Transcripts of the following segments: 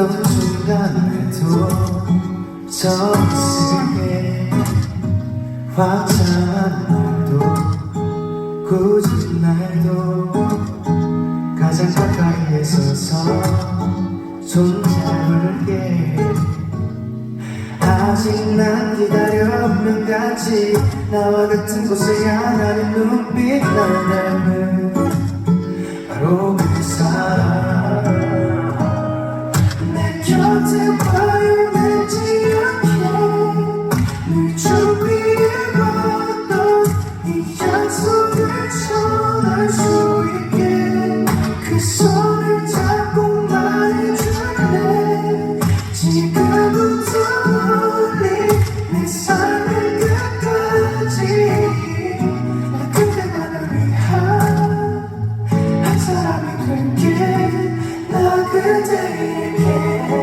어떤 순간에도 정직해 화창한 날도 굳은 날도 가장 가까이에 서서 손잡을게. 아직 난 기다려면 같이 나와 같은 곳에 향하는 눈빛 나는 손을 잡고 말해줄래 지금부터 멀리 내 삶의 끝까지. 나 그대만을 위한 한 사람이 될게 나 그대에게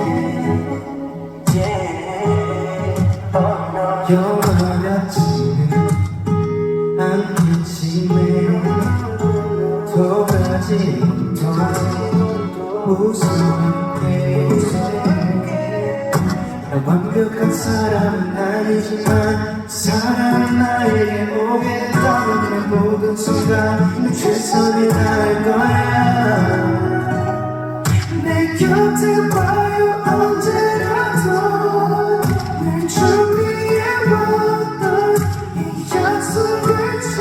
웃음에 나 완벽한 사람은 아니지만 사랑은 나에게 오게 내 모든 순간 내 최선을 다할 거야. 내 곁에 와요 언제라도. 늘 준비해왔던 이 약속을 전